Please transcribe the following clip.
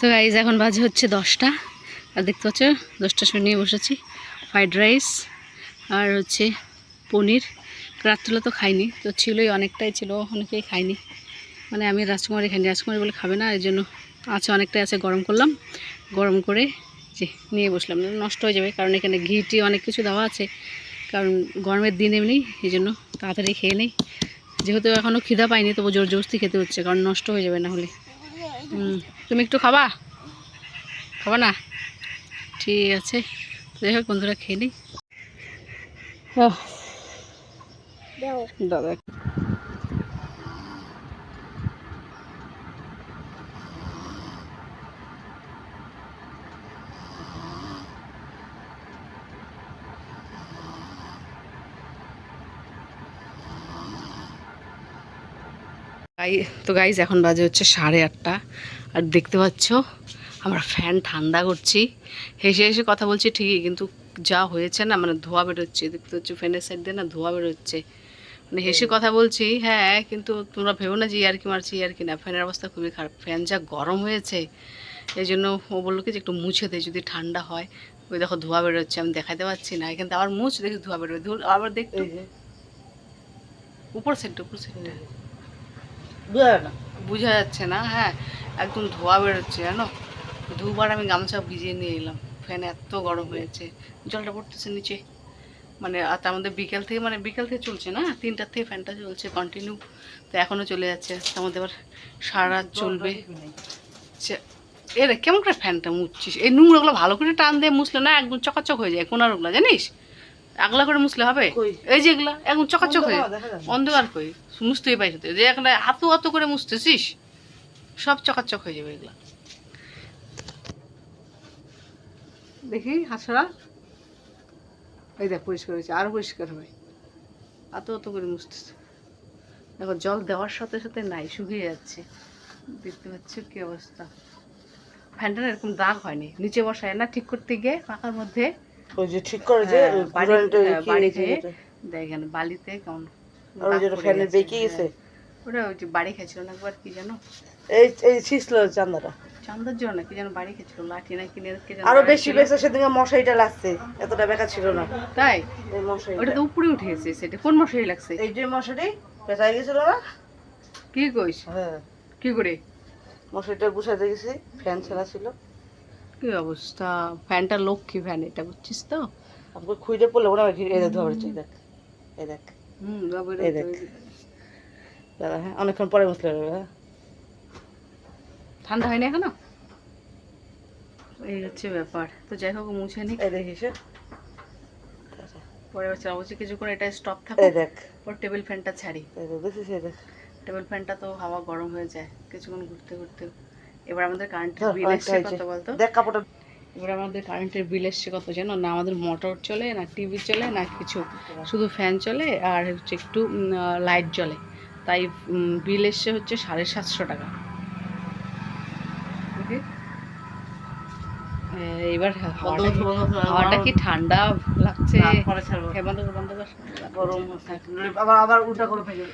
তো গাইজ এখন বাজে হচ্ছে দশটা। আর দেখতে পাচ্ছ, দশটার সময় নিয়ে বসেছি। ফ্রাইড রাইস আর হচ্ছে পনির। রাত্রিবেলা তো খাইনি, তো ছিলই অনেকটাই ছিল অনেকেই খাইনি। মানে আমি রাজকুমারী খাইনি, রাজকুমারী বলে খাবে না এই জন্য আছে, অনেকটাই আছে, গরম করলাম। গরম করে যে নিয়ে বসলাম নষ্ট হয়ে যাবে, কারণ এখানে ঘি টি অনেক কিছু দেওয়া আছে। কারণ গরমের দিন এমনি, এই জন্য তাড়াতাড়ি খেয়ে নেই। যেহেতু এখনও খিদা পাইনি, তবু জোর জবস্তি খেতে হচ্ছে, কারণ নষ্ট হয়ে যাবে না হলে। তুমি একটু খাবা? খাবা না? ঠিক আছে। দেখো যাই হোক বন্ধুরা খেয়ে নিই। দাদা গাই তো গাইজ এখন বাজে হচ্ছে সাড়ে আটটা। আর দেখতে পাচ্ছ আমরা ফ্যান ঠান্ডা করছি। হেসে হেসে কথা বলছি ঠিকই কিন্তু যা হয়েছে না মানে ধোয়া বেরোচ্ছে। দেখতে হচ্ছে ফ্যানের সাইড দিয়ে না ধোয়া বেরোচ্ছে। মানে হেসে কথা বলছি হ্যাঁ কিন্তু তোমরা ভেবো না যে ইয়ার কি মারছি ইয়ার কি না। ফ্যানের অবস্থা খুবই খারাপ। ফ্যান যা গরম হয়েছে এই জন্য ও বলল কি যে একটু মুছে দেয় যদি ঠান্ডা হয়। ওই দেখো ধোয়া বেরোচ্ছে আমি দেখাতে পারছি না। এখান আবার মুছ দেখি ধোয়া বেরোবে। আবার দেখতে উপর সাইডটা উপর সাইডটা বোঝা যাচ্ছে না হ্যাঁ একদম ধোয়া বেরোচ্ছে জানো? দুবার আমি গামছা ভিজিয়ে নিয়ে এলাম ফ্যান এত গরম হয়েছে জলটা পড়তেছে নিচে। মানে আর তার মধ্যে বিকেল থেকে মানে বিকেল থেকে চলছে না তিনটার থেকে ফ্যানটা চলছে কন্টিনিউ তো এখনও চলে যাচ্ছে তার মধ্যে আবার সারা চলবে। চে- এ রে কেমন করে ফ্যানটা মুছছিস? এই নোংরাগুলো ভালো করে টান দিয়ে মুছলে না একদম চকাচক হয়ে যায় কোনারগুলো জানিস? আগলা করে মুছলে হবে? এই যেগুলা একদম চকাচক হয়ে অন্ধকার কই? মুছতেই পাইছ যে একটা হাতু হাতু করে মুছতেছিস সব চকাচক হয়ে যাবে এগুলা। দেখি হাসরা এই দেখ পরিষ্কার হয়েছে আরও পরিষ্কার হবে। এত অত করে মুছতেছে। দেখো জল দেওয়ার সাথে সাথে নাই শুকিয়ে যাচ্ছে। দেখতে পাচ্ছ কি অবস্থা। ফ্যানটা এরকম দাগ হয়নি। নিচে বসায় না ঠিক করতে গিয়ে পাখার মধ্যে ওই যে ঠিক করে যে হ্যাঁ, বাড়ি- পুরানটা হ্যাঁ, বাড়িতে দেখেন বালিতে কেমন আর ওই যে গেছে, বেঁকে গেছে। ওটা ওই যে বাড়ি খেয়েছিল না একবার কি জানো? এই এই চান্দাটা চান্দার জন্য কি যেন বাড়ি খেয়েছিল লাঠি না কিনে আরও বেশি। বেশি সেদিকে মশারিটা লাগছে এতটা বেকা ছিল না। তাই? মশারিটা। ওটা তো উপরে উঠে গেছে সেটা কোন মশারি লাগছে? এই যে মশারি পেঁচাই গেছিল না? কি কইস? হ্যাঁ। কি করে? মশারিটা গুছাইতে গেছি ফ্যান ছেড়া ছিল। কি অবস্থা? ফ্যানটা লক্ষ্মী ফ্যান এটা বুঝছিস তো? আমাকে খুঁজে পড়লে ওরা এই দেখ এই দেখ এই দেখ। হুম এই দেখ। দাদা হ্যাঁ অনেকক্ষণ পরে হবে, হ্যাঁ। ঠান্ডা হয়নি এখনও? এই হচ্ছে ব্যাপার। তো যাই হোক মুছে নি এই দেখিস পরে চালাবো কিছুক্ষণ এটা স্টপ থাকো এই দেখ। পর টেবিল ফ্যানটা ছাড়ি। এই দেখ টেবিল ফ্যানটা তো হাওয়া গরম হয়ে যায় কিছুক্ষণ ঘুরতে ঘুরতে। এবার আমাদের কারেন্টের বিল এসছে কত বলতো? দেখ কাপড়টা এবার আমাদের কারেন্টের বিল এসছে কত জানো? না আমাদের মোটর চলে না টিভি চলে না কিছু। শুধু ফ্যান চলে আর হচ্ছে একটু লাইট জ্বলে। তাই বিল এসছে হচ্ছে সাড়ে সাতশো টাকা। এবার হাওয়াটা কি- ঠান্ডা লাগছে? ছাড়বো। হ্যাঁ। গরম আবার আবার উল্টা করে ফেলে।